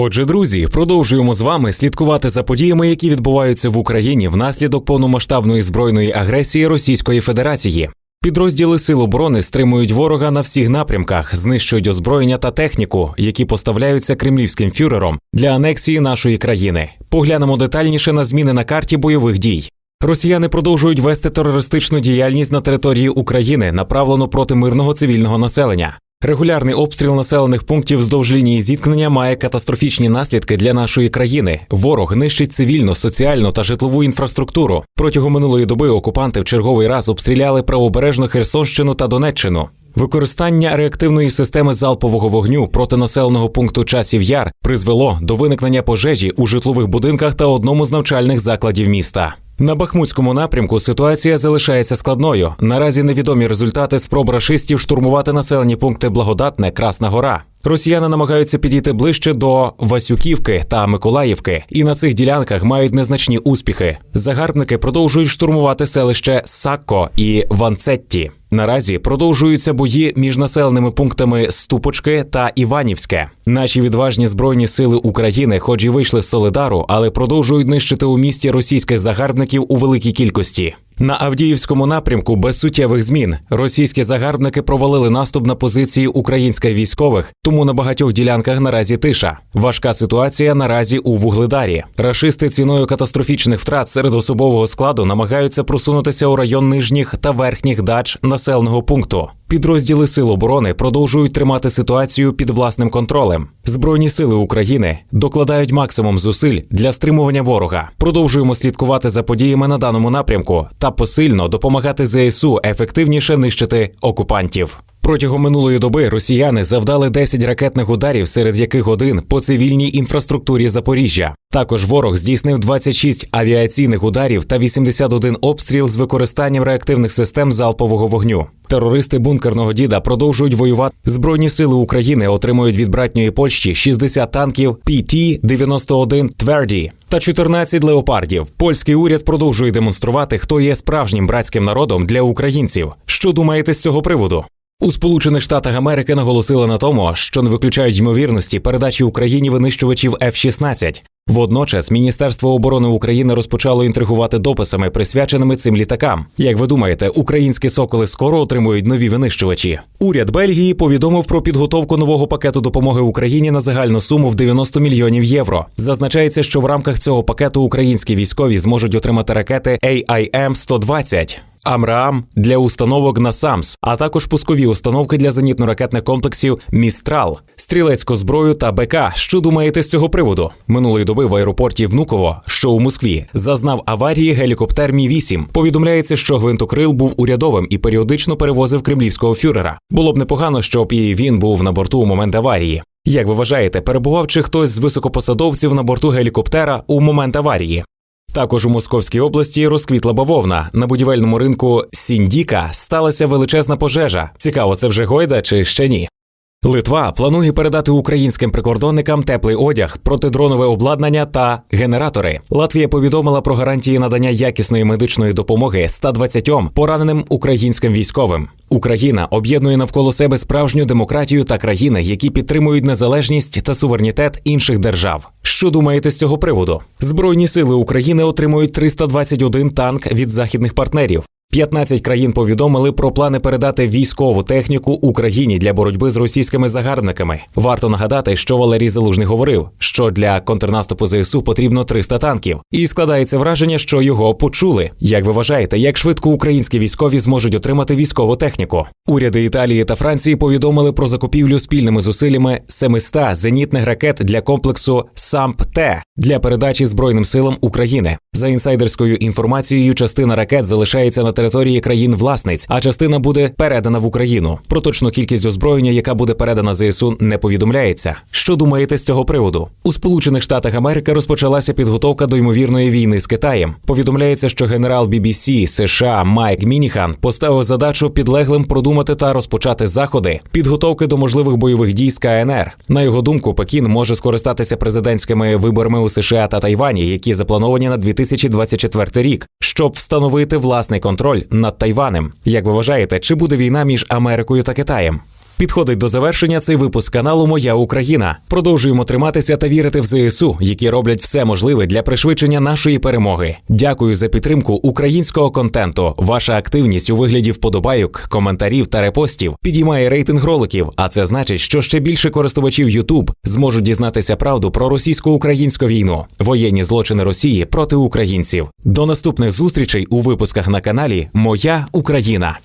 Отже, друзі, продовжуємо з вами слідкувати за подіями, які відбуваються в Україні внаслідок повномасштабної збройної агресії Російської Федерації. Підрозділи Сил оборони стримують ворога на всіх напрямках, знищують озброєння та техніку, які поставляються кремлівським фюрером для анексії нашої країни. Поглянемо детальніше на зміни на карті бойових дій. Росіяни продовжують вести терористичну діяльність на території України, направлену проти мирного цивільного населення. Регулярний обстріл населених пунктів вздовж лінії зіткнення має катастрофічні наслідки для нашої країни. Ворог нищить цивільну, соціальну та житлову інфраструктуру. Протягом минулої доби окупанти в черговий раз обстріляли правобережну Херсонщину та Донеччину. Використання реактивної системи залпового вогню проти населеного пункту часів яр призвело до виникнення пожежі у житлових будинках та одному з навчальних закладів міста. На Бахмутському напрямку ситуація залишається складною. Наразі невідомі результати спроб рашистів штурмувати населені пункти Благодатне, Красна Гора. Росіяни намагаються підійти ближче до Васюківки та Миколаївки, і на цих ділянках мають незначні успіхи. Загарбники продовжують штурмувати селище Сакко і Ванцетті. Наразі продовжуються бої між населеними пунктами Ступочки та Іванівське. Наші відважні збройні сили України, хоч і вийшли з Солидару, але продовжують нищити у місті російських загарбників у великій кількості. На Авдіївському напрямку без суттєвих змін російські загарбники провалили наступ на позиції українських військових, тому на багатьох ділянках наразі тиша. Важка ситуація наразі у Вугледарі. Рашисти ціною катастрофічних втрат серед особового складу намагаються просунутися у район нижніх та верхніх дач населеного пункту. Підрозділи Сил оборони продовжують тримати ситуацію під власним контролем. Збройні сили України докладають максимум зусиль для стримування ворога. Продовжуємо слідкувати за подіями на даному напрямку та посильно допомагати ЗСУ ефективніше нищити окупантів. Протягом минулої доби росіяни завдали 10 ракетних ударів, серед яких один по цивільній інфраструктурі Запоріжжя. Також ворог здійснив 26 авіаційних ударів та 81 обстріл з використанням реактивних систем залпового вогню. Терористи бункерного діда продовжують воювати. Збройні сили України отримують від братньої Польщі 60 танків PT-91 Тверді та 14 леопардів. Польський уряд продовжує демонструвати, хто є справжнім братським народом для українців. Що думаєте з цього приводу? У Сполучених Штатах Америки наголосили на тому, що не виключають ймовірності передачі Україні винищувачів F-16. Водночас Міністерство оборони України розпочало інтригувати дописами, присвяченими цим літакам. Як ви думаєте, українські соколи скоро отримують нові винищувачі? Уряд Бельгії повідомив про підготовку нового пакету допомоги Україні на загальну суму в 90 мільйонів євро. Зазначається, що в рамках цього пакету українські військові зможуть отримати ракети AIM-120. Амраам для установок на САМС, а також пускові установки для зенітно-ракетних комплексів Містрал, стрілецьку зброю та БК. Що думаєте з цього приводу? Минулої доби в аеропорті Внуково, що у Москві, зазнав аварії гелікоптер Мі 8 Повідомляється, що гвинтокрил був урядовим і періодично перевозив кремлівського фюрера. Було б непогано, щоб і він був на борту у момент аварії. Як ви вважаєте, перебував чи хтось з високопосадовців на борту гелікоптера у момент аварії? Також у Московській області розквітла бавовна. На будівельному ринку Сіндіка сталася величезна пожежа. Цікаво, це вже гойда чи ще ні? Литва планує передати українським прикордонникам теплий одяг, протидронове обладнання та генератори. Латвія повідомила про гарантії надання якісної медичної допомоги 120 пораненим українським військовим. Україна об'єднує навколо себе справжню демократію та країни, які підтримують незалежність та суверенітет інших держав. Що думаєте з цього приводу? Збройні сили України отримують 321 танк від західних партнерів. 15 країн повідомили про плани передати військову техніку Україні для боротьби з російськими загарбниками. Варто нагадати, що Валерій Залужний говорив, що для контрнаступу ЗСУ потрібно 300 танків, і складається враження, що його почули. Як ви вважаєте, як швидко українські військові зможуть отримати військову техніку? Уряди Італії та Франції повідомили про закупівлю спільними зусиллями 700 зенітних ракет для комплексу САМП-Т для передачі збройним силам України. За інсайдерською інформацією, частина ракет залишається на території країн-власниць, а частина буде передана в Україну. Про точну кількість озброєння, яка буде передана ЗСУ, не повідомляється. Що думаєте з цього приводу? У Сполучених Штатах Америки розпочалася підготовка до ймовірної війни з Китаєм. Повідомляється, що генерал BBC США Майк Мініхан поставив задачу підлеглим продумати та розпочати заходи підготовки до можливих бойових дій з КНР. На його думку, Пекін може скористатися президентськими виборами у США та Тайвані, які заплановані на 2024 рік, щоб встановити власний контроль над Тайванем. Як ви вважаєте, чи буде війна між Америкою та Китаєм? Підходить до завершення цей випуск каналу Моя Україна. Продовжуємо триматися та вірити в ЗСУ, які роблять все можливе для пришвидшення нашої перемоги. Дякую за підтримку українського контенту. Ваша активність у вигляді вподобайок, коментарів та репостів підіймає рейтинг роликів. А це значить, що ще більше користувачів YouTube зможуть дізнатися правду про російсько-українську війну, воєнні злочини Росії проти українців. До наступних зустрічей у випусках на каналі Моя Україна.